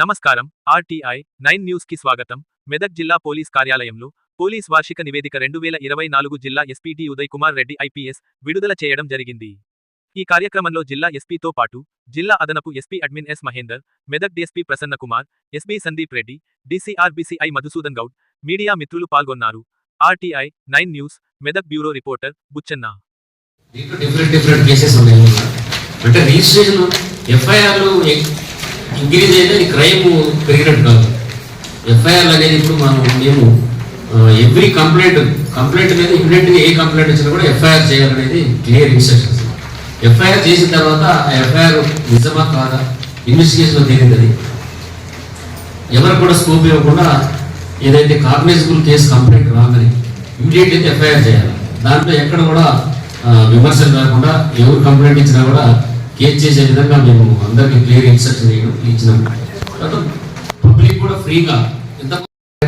నమస్కారం. RTI nine న్యూస్కి స్వాగతం. మెదక్ జిల్లా పోలీస్ కార్యాలయంలో పోలీస్ వార్షిక నివేదిక రెండు వేల ఇరవై నాలుగు జిల్లా ఎస్పీటి ఉదయ్ కుమార్ రెడ్డి ఐపీఎస్ విడుదల చేయడం జరిగింది. ఈ కార్యక్రమంలో జిల్లా ఎస్పీతో పాటు జిల్లా అదనపు SP admin S Mahender Medak DSP Prasanna Kumar SP Sandeep Reddy DCRB CI Madhusudan Goud media మిత్రులు పాల్గొన్నారు. RTI nine news Medak bureau reporter Buchanna. Different different cases ఉన్నాయి. అంటే రిజిస్ట్రేషన్ ఎఫ్ఐఆర్లు ఇంక్రీజ్ అయితే క్రైమ్ పెరిగినట్టు కాదు. ఎఫ్ఐఆర్ అనేది ఇప్పుడు మనం మేము ఎవ్రీ కంప్లైంట్ కంప్లైంట్ మీద ఇమీడియట్గా ఏ కంప్లైంట్ వచ్చినా కూడా ఎఫ్ఐఆర్ చేయాలనేది క్లియర్ ఇన్స్ట్రక్షన్స్ ఎఫ్ఐఆర్ చేసిన తర్వాత ఆ ఎఫ్ఐఆర్ నిజమా కాదా? ఇన్వెస్టిగేషన్లో తేలింది ఎవరు కూడా స్కోప్ ఇవ్వకుండా ఏదైతే కాగ్నైజబుల్ కేసు కంప్లైంట్ రాదని ఇమీడియట్ అయితే ఎఫ్ఐఆర్ చేయాలి. దాంట్లో ఎక్కడ కూడా విమర్శలు కాకుండా ఎవరు కంప్లైంట్ ఇచ్చినా కూడా కేసు చేసే విధంగా మేము అందరికీ క్లియర్ ఇన్స్ట్రక్షన్ ఇచ్చినాం. తర్వాత పబ్లిక్ కూడా ఫ్రీగా ఎంత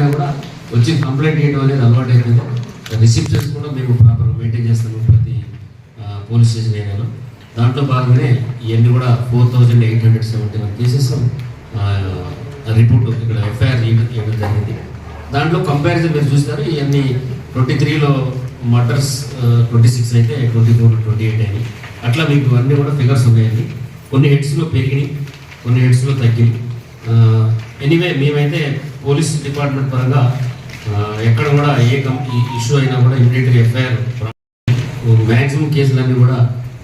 కూడా వచ్చి కంప్లైంట్ చేయడం అనేది అలవాటు అయిపోయింది. రిసిప్షన్స్ కూడా మేము ప్రాపర్ మెయింటైన్ చేస్తాము ప్రతి పోలీస్ స్టేషన్ ఏరియాలో. దాంట్లో భాగంగానే ఇవన్నీ కూడా four thousand eight hundred seventy one cases report ఇక్కడ ఎఫ్ఐఆర్ చేయడం జరిగింది. దాంట్లో కంపారిజన్ మీరు చూస్తారు ఇవన్నీ ట్వంటీ త్రీలో మర్డర్స్ ట్వంటీ సిక్స్ అయితే ట్వంటీ ఫోర్ ట్వంటీ ఎయిట్ అయినాయి. అట్లా మీకు అన్నీ కూడా ఫిగర్స్ ఉన్నాయండి. కొన్ని హెడ్స్లో పెరిగినాయి కొన్ని హెడ్స్లో తగ్గినాయి. ఎనీవే మేమైతే పోలీస్ డిపార్ట్మెంట్ పరంగా ఎక్కడ కూడా ఏ కంపెనీ ఇష్యూ అయినా కూడా ఇమీడియట్గా ఎఫ్ఐఆర్ మ్యాక్సిమం కేసులన్నీ కూడా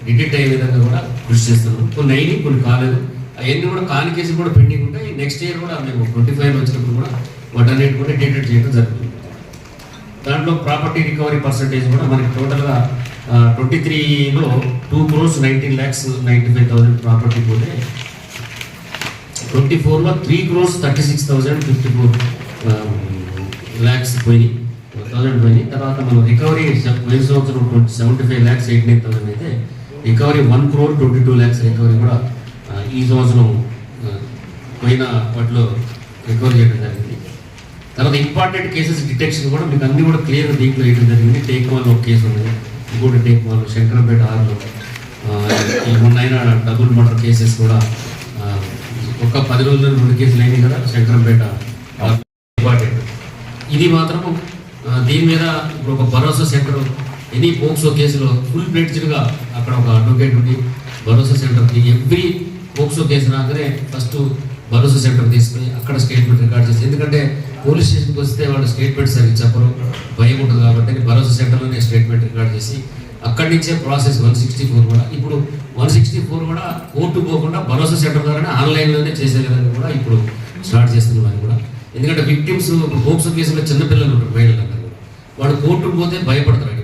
డిటెక్ట్ అయ్యే విధంగా కూడా కృషి చేస్తున్నాం. కొన్ని అయినాయి కొన్ని కాలేదు. అవన్నీ కూడా కాని కేసులు కూడా పెండింగ్ ఉంటాయి. నెక్స్ట్ ఇయర్ కూడా మేము ట్వంటీ ఫైవ్ వచ్చినప్పుడు కూడా వాటన్నిటి కూడా డిటెక్ట్ చేయడం జరుగుతుంది. దాంట్లో ప్రాపర్టీ రికవరీ పర్సంటేజ్ కూడా మనకి టోటల్గా ట్వంటీ త్రీలో two crores nineteen lakhs ninety five thousand property పోతే ట్వంటీ ఫోర్లో three crores thirty six thousand fifty four lakhs పోయినాయి. థౌసండ్ పోయినాయి. తర్వాత మనం రికవరీ పోయిన సంవత్సరం twenty seventy five lakhs eighty nine thousand అయితే recovery one crore twenty two lakhs recovery కూడా ఈ సంవత్సరం పోయిన వాటిలో రికవరీ చేయడం జరిగింది. తర్వాత ఇంపార్టెంట్ కేసెస్ డిటెక్షన్ కూడా మీకు అన్ని కూడా క్లియర్ దీంట్లో వేయడం జరిగింది. టేక్ వన్ ఒక కేసు ఉంది. ఇంకోటి టేక్ వాళ్ళు శంకరంపేట ఆరులో ఈ మొన్న డబుల్ మర్డర్ కేసెస్ కూడా ఒక్క ఒక పది రోజుల్లో రెండు కేసులు అయినాయి కదా శంకరంపేట ఇంపార్టెంట్ ఇది మాత్రం దీని మీద ఇప్పుడు ఒక భరోసా సెంటర్ ఎనీ పోక్సో కేసులో ఫుల్గా అక్కడ ఒక అడ్వకేట్ ఉండి భరోసా సెంటర్కి ఎవ్రీ పోక్సో కేసు రాగానే ఫస్ట్ భరోసా సెంటర్ తీసుకుని అక్కడ స్టేట్మెంట్ రికార్డ్ చేసి ఎందుకంటే పోలీస్ స్టేషన్కి వస్తే వాళ్ళు స్టేట్మెంట్ సరిగ్గా చెప్పరు భయం ఉంటుంది కాబట్టి భరోసా సెంటర్లోనే స్టేట్మెంట్ రికార్డ్ చేసి అక్కడి నుంచే ప్రాసెస్ వన్ సిక్స్టీ ఫోర్ కూడా. ఇప్పుడు వన్ సిక్స్టీ ఫోర్ కూడా కోర్టు పోకుండా భరోసా సెంటర్ ద్వారానే ఆన్లైన్లోనే చేసే విధంగా కూడా ఇప్పుడు స్టార్ట్ చేస్తున్నారు అది కూడా. ఎందుకంటే విక్టిమ్స్ పోక్సో కేసులో చిన్నపిల్లలు ఉంటారు మహిళలు అందరూ వాడు కోర్టుకు పోతే భయపడతారు.